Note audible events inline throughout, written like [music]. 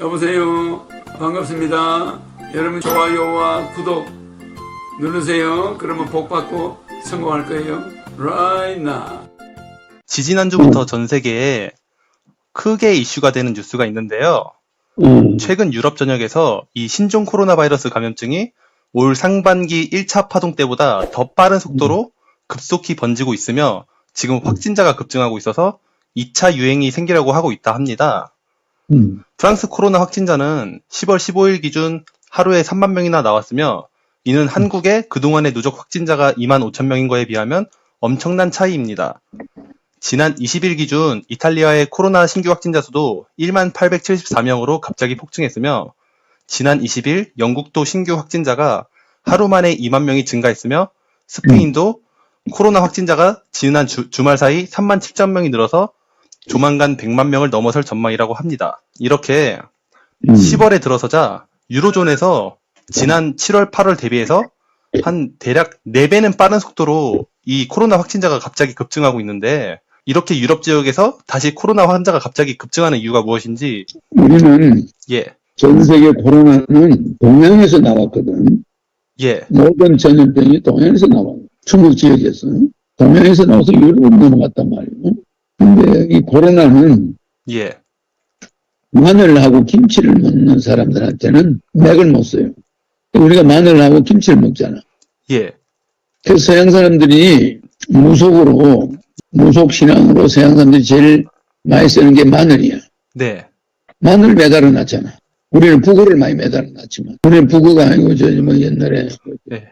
여보세요. 반갑습니다. 여러분 좋아요와 구독 누르세요. 그러면 복 받고 성공할 거예요. Right now. 지지난주부터 전 세계에 크게 이슈가 되는 뉴스가 있는데요. 음, 최근 유럽 전역에서 이 신종 코로나 바이러스 감염증이 올 상반기 1차 파동 때보다 더 빠른 속도로 급속히 번지고 있으며 지금 확진자가 급증하고 있어서 2차 유행이 생기려고 하고 있다 합니다. 음, 프랑스 코로나 확진자는 10월 15일 기준 하루에 3만 명이나 나왔으며 이는 한국의 그동안의 누적 확진자가 2만 5천 명인 거에 비하면 엄청난 차이입니다. 지난 20일 기준 이탈리아의 코로나 신규 확진자 수도 1만 874명으로 갑자기 폭증했으며 지난 20일 영국도 신규 확진자가 하루 만에 2만 명이 증가했으며 스페인도 코로나 확진자가 지난 주, 주말 사이 3만 7천 명이 늘어서 조만간 100만 명을 넘어설 전망이라고 합니다. 이렇게 음. 10월에 들어서자 유로존에서 지난 7월, 8월 대비해서 한 대략 4배는 빠른 속도로 이 코로나 확진자가 갑자기 급증하고 있는데 이렇게 유럽 지역에서 다시 코로나 환자가 갑자기 급증하는 이유가 무엇인지 우리는 예, 전 세계 코로나는 동양에서 나왔거든. 예, 모든 전염병이 동양에서 나와. 중국 지역에서. 동양에서 나와서 유럽으로 넘어갔단 말이에요. 근데 이 코로나는 예, 마늘하고 김치를 먹는 사람들한테는 맥을 못 써요. 우리가 마늘하고 김치를 먹잖아. 예, 그래서 서양 사람들이 무속으로, 무속 신앙으로 서양 사람들이 제일 많이 쓰는 게 마늘이야. 네, 마늘 매달아 놨잖아. 우리는 북어를 많이 매달아 놨지만. 우리는 북어가 아니고, 저, 뭐, 옛날에, 네,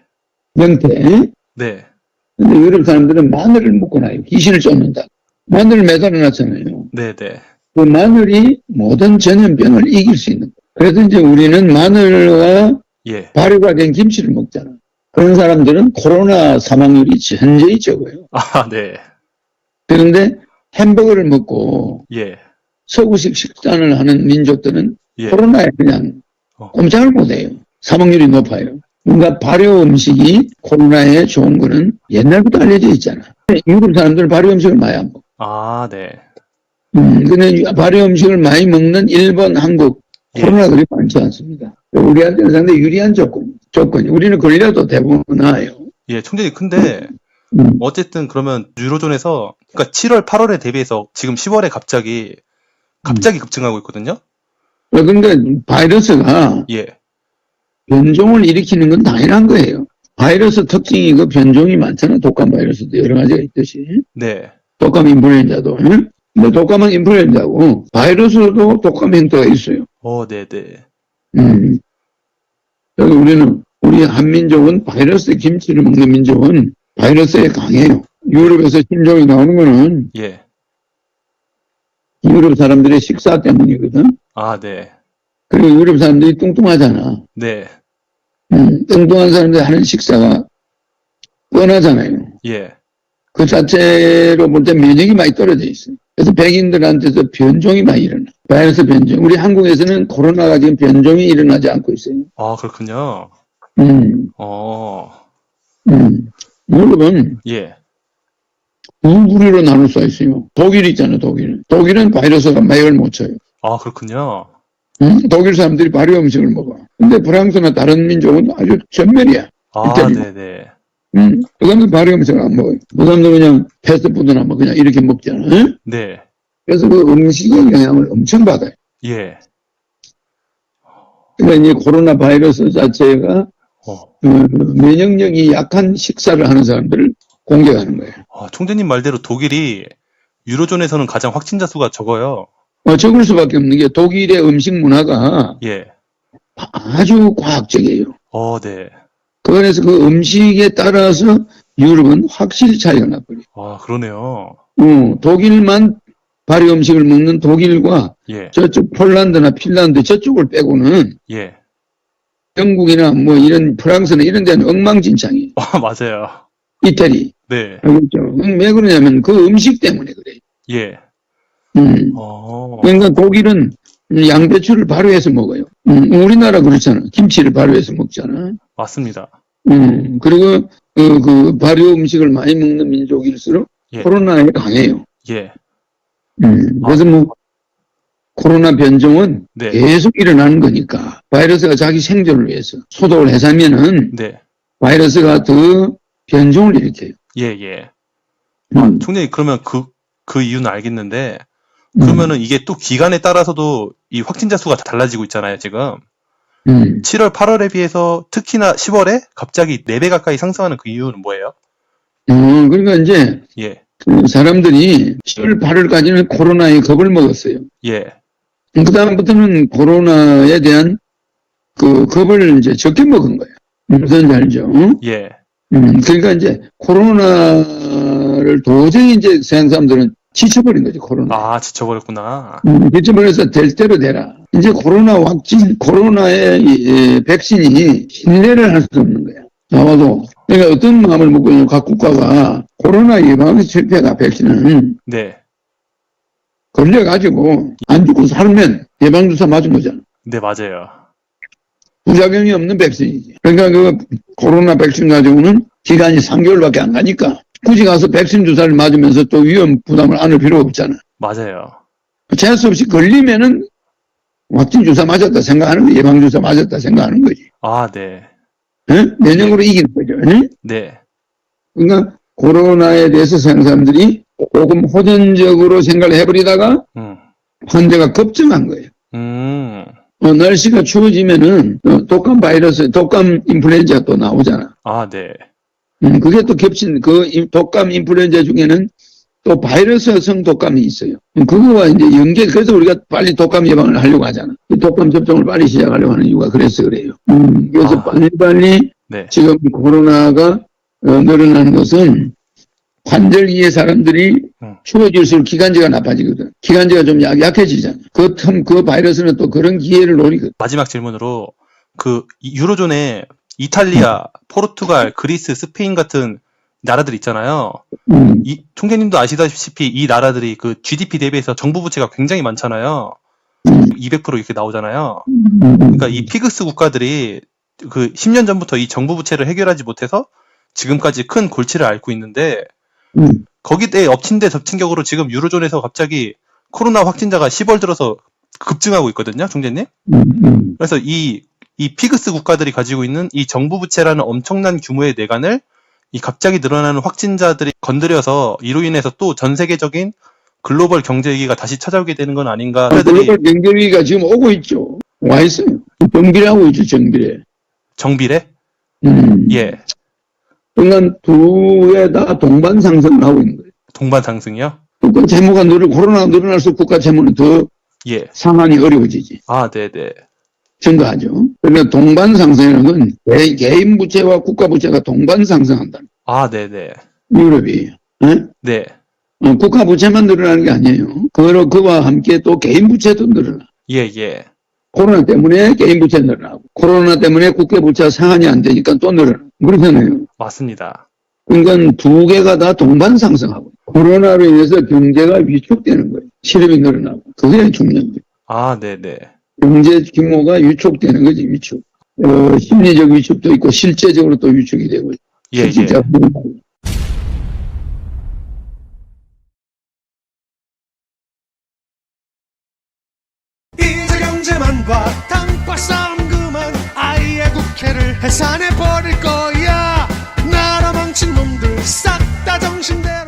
명태. 네, 근데 유럽 사람들은 마늘을 먹고 나요. 귀신을 쫓는다. 마늘을 매달아 놨잖아요. 네, 네, 그 마늘이 모든 전염병을 이길 수 있는 거예요. 그래서 이제 우리는 마늘과 예. 발효가 된 김치를 먹잖아. 그런 사람들은 코로나 사망률이 현저히 적어요. 아, 네, 그런데 햄버거를 먹고 예, 서구식 식단을 하는 민족들은 예, 코로나에 그냥 어. 꼼짝을 못해요. 사망률이 높아요. 뭔가 발효 음식이 코로나에 좋은 거는 옛날부터 알려져 있잖아. 유럽 사람들은 발효 음식을 많이 안 먹어. 아, 네, 음, 근데 발효 음식을 많이 먹는 일본, 한국, 예. 코로나 그리 많지 않습니다. 우리한테는 상당히 유리한 조건, 조건이. 우리는 걸려도 대부분 나아요. 예, 총재님, 근데 음, 어쨌든 그러면 유로존에서 그러니까 7월, 8월에 대비해서 지금 10월에 갑자기 갑자기 급증하고 있거든요. 어, 근데 바이러스가 예, 변종을 일으키는 건 당연한 거예요. 바이러스 특징이 그 변종이 많잖아. 독감 바이러스도 여러 가지가 있듯이. 네, 독감 인플루엔자도. 응? 근데 독감은 인플루엔자고 바이러스도 독감 형태가 있어요. 어, 네, 네, 음. 그래서 우리는 우리 한민족은 바이러스 김치를 먹는 민족은 바이러스에 강해요. 유럽에서 신종이 나오는 거는 예, 유럽 사람들의 식사 때문이거든. 아, 네, 그리고 유럽 사람들이 뚱뚱하잖아. 네, 음, 뚱뚱한 사람들이 하는 식사가 뻔하잖아요. 예, 그 자체로 볼 때 면역이 많이 떨어져 있어요. 그래서 백인들한테서 변종이 많이 일어나. 바이러스 변종. 우리 한국에서는 코로나가 지금 변종이 일어나지 않고 있어요. 아, 그렇군요. 음, 어, 음. 유럽은 예, 두 부류로 나눌 수가 있어요. 독일 있잖아요, 독일. 독일은 바이러스가 맥을 못 쳐요. 아, 그렇군요. 음? 독일 사람들이 발효 음식을 먹어. 근데 프랑스나 다른 민족은 아주 전멸이야. 아, 이태리. 네, 네, 음? 그 사람들 발효 음식을 안 먹어요. 그 사람들 그냥 패스트푸드나 뭐 그냥 이렇게 먹잖아. 응? 네, 그래서 그 음식의 영향을 엄청 받아요. 예, 그러니까 이제 코로나 바이러스 자체가 어, 어, 면역력이 약한 식사를 하는 사람들을 공격하는 거예요. 아, 총재님 말대로 독일이 유로존에서는 가장 확진자 수가 적어요. 어, 적을 수밖에 없는 게 독일의 음식 문화가 예, 아주 과학적이에요. 어, 네, 그래서 그 음식에 따라서 유럽은 확실히 차이가 나버려요. 아, 그러네요. 어, 독일만 발효 음식을 먹는 독일과 예, 저쪽 폴란드나 핀란드 저쪽을 빼고는 예, 영국이나 뭐 이런 프랑스나 이런 데는 엉망진창이에요. 아, [laughs] 맞아요. 이태리. 네, 그렇죠. 왜 그러냐면 그 음식 때문에 그래요. 예, 음. 어, 그러니까 독일은 양배추를 발효해서 먹어요. 음, 우리나라 그렇잖아. 김치를 발효해서 먹잖아. 맞습니다. 음, 그리고 그, 그 발효 음식을 많이 먹는 민족일수록 예. 코로나에 강해요. 예, 음, 그래서 뭐 코로나 변종은 네. 계속 일어나는 거니까 바이러스가 자기 생존을 위해서 소독을 해서면은 네. 바이러스가 더 변종을 일으켜요. 예, 예. 음, 총장님, 그러면 그, 그 이유는 알겠는데, 음, 그러면은 이게 또 기간에 따라서도 이 확진자 수가 다 달라지고 있잖아요, 지금. 음. 7월, 8월에 비해서 특히나 10월에 갑자기 4배 가까이 상승하는 그 이유는 뭐예요? 어, 그러니까 이제 예, 그 사람들이 10월 8월까지는 코로나에 겁을 먹었어요. 예, 그 다음부터는 코로나에 대한 그 겁을 이제 적게 먹은 거예요. 무슨 알죠? 응? 예, 음, 그러니까 이제 코로나를 도저히 이제 서양 사람들은 지쳐버린 거지, 코로나. 아, 지쳐버렸구나. 음, 지쳐버려서 될 대로 되라. 이제 코로나 확진, 코로나의 이, 이, 백신이 신뢰를 할 수 없는 거야. 나와도. 그러니까 어떤 마음을 먹고 있는 각 국가가 코로나 예방에 실패가 백신은 네, 걸려가지고 안 죽고 살면 예방주사 맞은 거잖아. 네, 맞아요. 부작용이 없는 백신이지. 그러니까 그 코로나 백신 가지고는 기간이 3개월밖에 안 가니까 굳이 가서 백신 주사를 맞으면서 또 위험 부담을 안을 필요 없잖아. 맞아요. 재수 없이 걸리면은 확진 주사 맞았다 생각하는 거 예방 주사 맞았다 생각하는 거지. 아, 네, 어? 면역으로 이기는 거죠. 어? 네, 그러니까 코로나에 대해서 사람들이 조금 호전적으로 생각을 해버리다가 음, 환자가 급증한 거예요. 음, 어, 날씨가 추워지면은 어, 독감 바이러스, 독감 인플루엔자가 또 나오잖아. 아, 네, 음, 그게 또 겹친 그 인- 독감 인플루엔자 중에는 또 바이러스성 독감이 있어요. 음, 그거와 이제 연계, 그래서 우리가 빨리 독감 예방을 하려고 하잖아. 이 독감 접종을 빨리 시작하려고 하는 이유가 그래서 그래요. 음, 그래서 아. 빨리빨리 네, 지금 코로나가 어, 늘어나는 것은 환절기에 사람들이 음. 추워질수록 기관지가 나빠지거든. 기관지가 좀 약, 약해지잖아. 그 틈, 그 바이러스는 또 그런 기회를 노리거든. 마지막 질문으로 그 이- 유로존에 이탈리아, 포르투갈, 그리스, 스페인 같은 나라들 있잖아요. 음, 이 총재님도 아시다시피 이 나라들이 그 GDP 대비해서 정부 부채가 굉장히 많잖아요. 음, 200% 이렇게 나오잖아요. 음, 그러니까 이 피그스 국가들이 그 10년 전부터 이 정부 부채를 해결하지 못해서 지금까지 큰 골치를 앓고 있는데 음. 거기에 엎친 데 덮친 격으로 지금 유로존에서 갑자기 코로나 확진자가 10월 들어서 급증하고 있거든요, 총재님. 음, 음. 그래서 이, 이 피그스 국가들이 가지고 있는 이 정부 부채라는 엄청난 규모의 내관을 이 갑자기 늘어나는 확진자들이 건드려서 이로 인해서 또 전 세계적인 글로벌 경제 위기가 다시 찾아오게 되는 건 아닌가. 아, 글로벌 경제 위기가 지금 오고 있죠. 와 있어요. 정비례하고 있죠, 정비례. 정비례? 음. 예. 그러니까 두에 다 동반 상승을 하고 있는 거예요. 동반 상승이요? 국가 재무가 늘어, 코로나가 늘어날수록 국가 재무는 더 예. 상한이 어려워지지. 아, 네 네. 증가하죠. 그러니까 동반 상승이라는 건 개- 개인 부채와 국가 부채가 동반 상승한다. 아, 네네. 유럽이. 예? 네. 어, 국가 부채만 늘어나는 게 아니에요. 그로 그와 함께 또 개인 부채도 늘어나. 예, 예. 코로나 때문에 개인 부채 늘어나고 코로나 때문에 국가 부채 상한이 안 되니까 또 늘어나. 그렇잖아요. 맞습니다. 그러니까 두 개가 다 동반 상승하고 코로나로 인해서 경제가 위축되는 거예요. 실업이 늘어나고 그게 중요한 거예요. 아, 네네. 경제 규모가 위축되는 거지 위축. 어, 심리적 위축도 있고 실제적으로 또 위축이 되고 예, 예. 진짜 이제 경제만 봐 당과 싸움 그만 아예 국회를 해산해 버릴 거야 나라 망친 놈들 싹 다 정신대